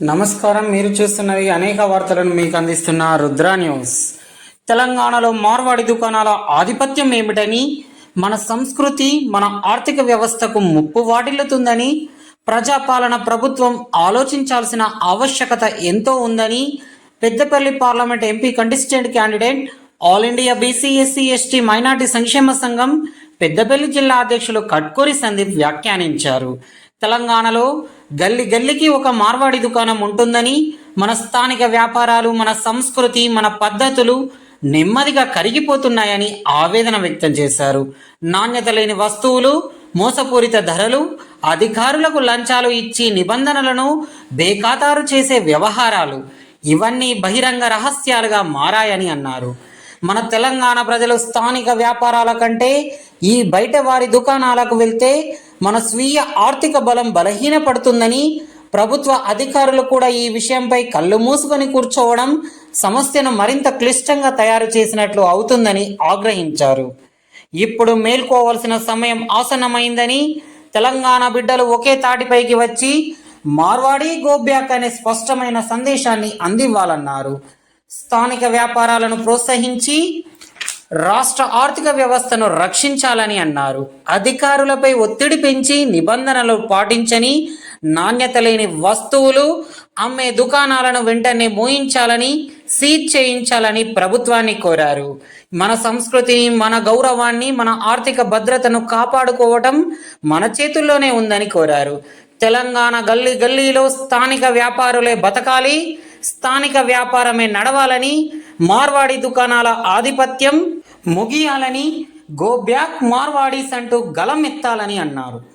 నమస్కారం. మీరు చూస్తున్నది అనేక వార్తలను మీకు అందిస్తున్న రుద్ర న్యూస్. తెలంగాణలో మార్వాడి దుకాణాల ఆధిపత్యం ఏమిటని మన సంస్కృతి మన ఆర్థిక వ్యవస్థకు ముప్పు వాటిల్లుతుందని ప్రజాపాలన ప్రభుత్వం ఆలోచించాల్సిన ఆవశ్యకత ఎంతో ఉందని Peddapalli parliament MP contestant candidate all India BC SC ST minority సంక్షేమ సంఘం పెద్దపల్లి జిల్లా అధ్యక్షులు కట్కూరి సందీప్ వ్యాఖ్యానించారు. తెలంగాణలో గల్లి గల్లికి ఒక మార్వాడి దుకాణం ఉంటుందని మన స్థానిక వ్యాపారాలు మన సంస్కృతి మన పద్ధతులు నెమ్మదిగా కరిగిపోతున్నాయని ఆవేదన వ్యక్తం చేశారు. నాణ్యత లేని వస్తువులు మోసపూరిత ధరలు అధికారులకు లంచాలు ఇచ్చి నిబంధనలను బేఖాతారు చేసే వ్యవహారాలు ఇవన్నీ బహిరంగ రహస్యాలుగా మారాయని అన్నారు. మన తెలంగాణ ప్రజలు స్థానిక వ్యాపారాల కంటే ఈ బయట వారి దుకాణాలకు వెళ్తే మన స్వీయ ఆర్థిక బలం బలహీనపడుతుందని ప్రభుత్వ అధికారులు కూడా ఈ విషయంపై కళ్ళు మూసుకొని కూర్చోవడం సమస్యను మరింత క్లిష్టంగా తయారు చేసినట్లు అవుతుందని ఆగ్రహించారు. ఇప్పుడు మేల్కోవలసిన సమయం ఆసన్నమైందని తెలంగాణ బిడ్డలు ఒకే తాటిపైకి వచ్చి మార్వాడి గోబ్యాక్ అనే స్పష్టమైన సందేశాన్ని అందివ్వాలన్నారు. స్థానిక వ్యాపారాలను ప్రోత్సహించి రాష్ట్ర ఆర్థిక వ్యవస్థను రక్షించాలని అన్నారు. అధికారులపై ఒత్తిడి పెంచి నిబంధనలు పాటించని నాణ్యత లేని వస్తువులు అమ్మే దుకాణాలను వెంటనే మోయించాలని సీజ్ చేయించాలని ప్రభుత్వాన్ని కోరారు. మన సంస్కృతిని మన గౌరవాన్ని మన ఆర్థిక భద్రతను కాపాడుకోవటం మన చేతుల్లోనే ఉందని కోరారు. తెలంగాణ గల్లీ గల్లీలో స్థానిక వ్యాపారులే బతకాలి స్థానిక వ్యాపారమే నడవాలని మార్వాడి దుకాణాల ఆధిపత్యం ముగియాలని గో బ్యాక్ మార్వాడీస్ అంటూ గలం ఎత్తాలని అన్నారు.